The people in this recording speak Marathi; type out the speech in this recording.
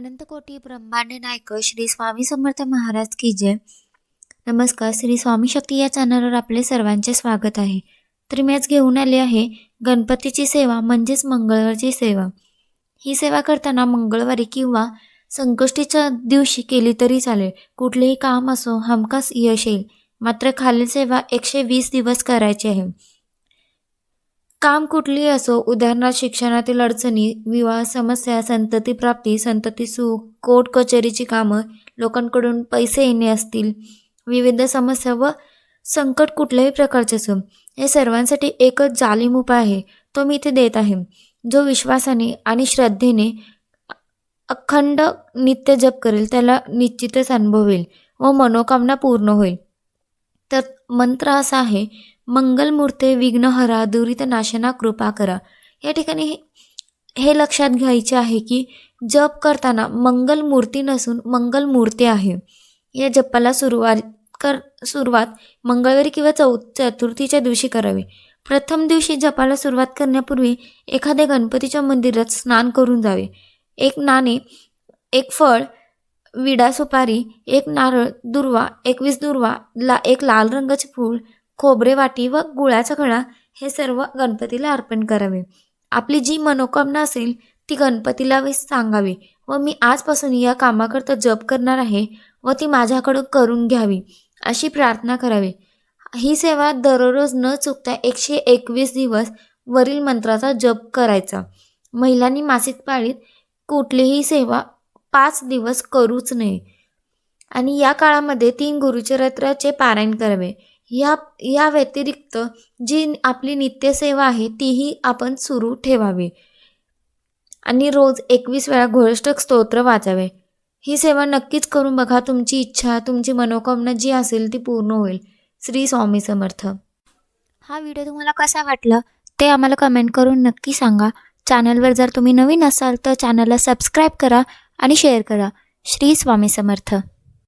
अनंत कोटी ब्रह्मांड नायक श्री स्वामी समर्थ महाराज की जय. नमस्कार श्री स्वामी शक्ती या चॅनलवर आपले सर्वांचे स्वागत आहे. तर मी आज घेऊन आले आहे गणपतीची सेवा म्हणजेच मंगळवारची सेवा. ही सेवा करताना मंगळवारी किंवा संकष्टीच्या दिवशी केली तरी चालेल. कुठलेही काम असो हमखास यश येईल. मात्र खालील सेवा एकशे वीस दिवस करायची आहे. काम कुठलीही असो उदाहरणार्थ शिक्षणातील अडचणी विवाह समस्या संतती प्राप्ती संतती सुख कोर्ट कचेरीची कामं लोकांकडून पैसे येणे असतील विविध समस्या व संकट कुठल्याही प्रकारचे असो हे सर्वांसाठी एकच जालिम उपाय आहे तो मी इथे देत आहे. जो विश्वासाने आणि श्रद्धेने अखंड नित्य जप करेल त्याला निश्चितच अनुभवेल व मनोकामना पूर्ण होईल. तर मंत्र असा आहे मंगलमूर्ते विघ्नहरा दुरित नाशना कृपा करा. या ठिकाणी हे- हे लक्षात घ्यायचे आहे की जप करताना मंगलमूर्ती नसून मंगलमूर्ती आहे. या जपाला सुरुवात कर सुरुवात मंगळवारी किंवा चौ चतुर्थीच्या दिवशी करावी. प्रथम दिवशी जपाला सुरुवात करण्यापूर्वी एखाद्या गणपतीच्या मंदिरात स्नान करून जावे. एक नाणे एक फळ विडा सुपारी एक नारळ दुर्वा एकवीस दुर्वा ला एक लाल रंगाचे फूल खोबरे वाटी व गुळाचा खडा हे सर्व गणपतीला अर्पण करावे. आपली जी मनोकामना असेल ती गणपतीला वे सांगावी व मी आजपासून या कामाकरता जप करणार आहे व ती माझ्याकडून करून घ्यावी अशी प्रार्थना करावी. ही सेवा दररोज न चुकता एकशे एकवीस दिवस वरील मंत्राचा जप करायचा. महिलांनी मासिक पाळीत कुठलीही सेवा पाच दिवस करूच नये. आणि या काळामध्ये तीन गुरुचरित्राचे पारायण करावे. या या व्यतिरिक्त जी आपली नित्यसेवा आहे तीही आपण सुरू ठेवावी. आणि रोज एकवीस वेळा घोष्टक स्तोत्र वाचावे. ही सेवा नक्कीच करून बघा तुमची इच्छा तुमची मनोकामना जी असेल ती पूर्ण होईल. श्री स्वामी समर्थ. हा व्हिडिओ तुम्हाला कसा वाटला ते आम्हाला कमेंट करून नक्की सांगा. चॅनलवर जर तुम्ही नवीन असाल तर चॅनलला सबस्क्राईब करा आणि शेअर करा. श्री स्वामी समर्थ.